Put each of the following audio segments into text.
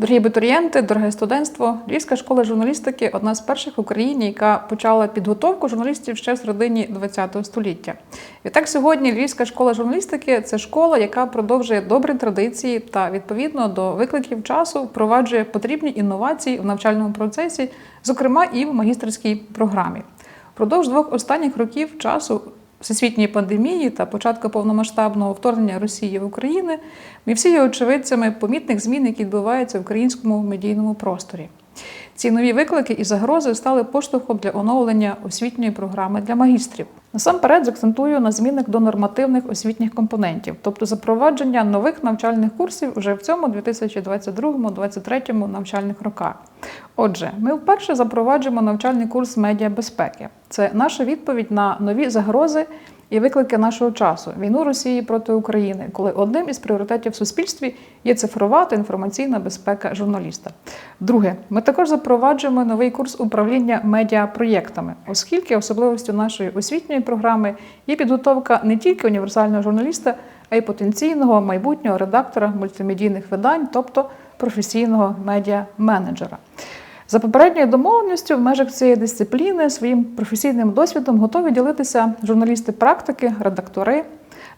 Дорогі абітурієнти, дороге студентство, Львівська школа журналістики одна з перших в Україні, яка почала підготовку журналістів ще в середині ХХ століття. Відтак сьогодні Львівська школа журналістики це школа, яка продовжує добрі традиції та відповідно до викликів часу впроваджує потрібні інновації в навчальному процесі, зокрема і в магістерській програмі. Впродовж двох останніх років часу всесвітньої пандемії та початку повномасштабного вторгнення Росії в Україну ми всі є очевидцями помітних змін, які відбуваються в українському медійному просторі. Ці нові виклики і загрози стали поштовхом для оновлення освітньої програми для магістрів. Насамперед закцентую на змінах до нормативних освітніх компонентів, тобто запровадження нових навчальних курсів вже в цьому 2022-2023 навчальних роках. Отже, ми вперше запроваджуємо навчальний курс медіабезпеки. Це наша відповідь на нові загрози і виклики нашого часу війну Росії проти України, коли одним із пріоритетів в суспільстві є цифрова та інформаційна безпека журналіста. Друге, ми також запроваджуємо новий курс управління медіапроєктами, оскільки особливістю нашої освітньої програми є підготовка не тільки універсального журналіста, а й потенційного майбутнього редактора мультимедійних видань, тобто професійного медіа-менеджера. За попередньою домовленістю в межах цієї дисципліни своїм професійним досвідом готові ділитися журналісти практики, редактори,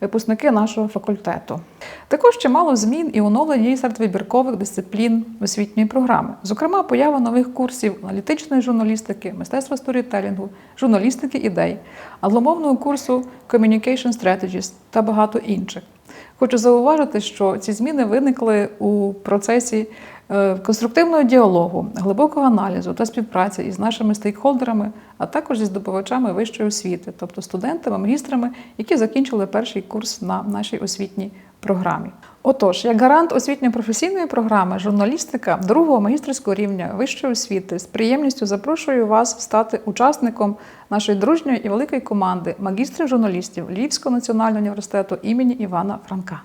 випускники нашого факультету. Також чимало змін і оновлень є серед вибіркових дисциплін освітньої програми, зокрема, поява нових курсів аналітичної журналістики, мистецтва сторітелінгу, журналістики ідей, англомовного курсу Communication Strategies та багато інших. Хочу зауважити, що ці зміни виникли у процесі конструктивного діалогу, глибокого аналізу та співпраці із нашими стейкхолдерами, а також зі здобувачами вищої освіти, тобто студентами, магістрами, які закінчили перший курс на нашій освітній програмі. Отож, як гарант освітньо-професійної програми журналістика другого магістерського рівня вищої освіти з приємністю запрошую вас стати учасником нашої дружньої і великої команди магістрів журналістів Львівського національного університету імені Івана Франка.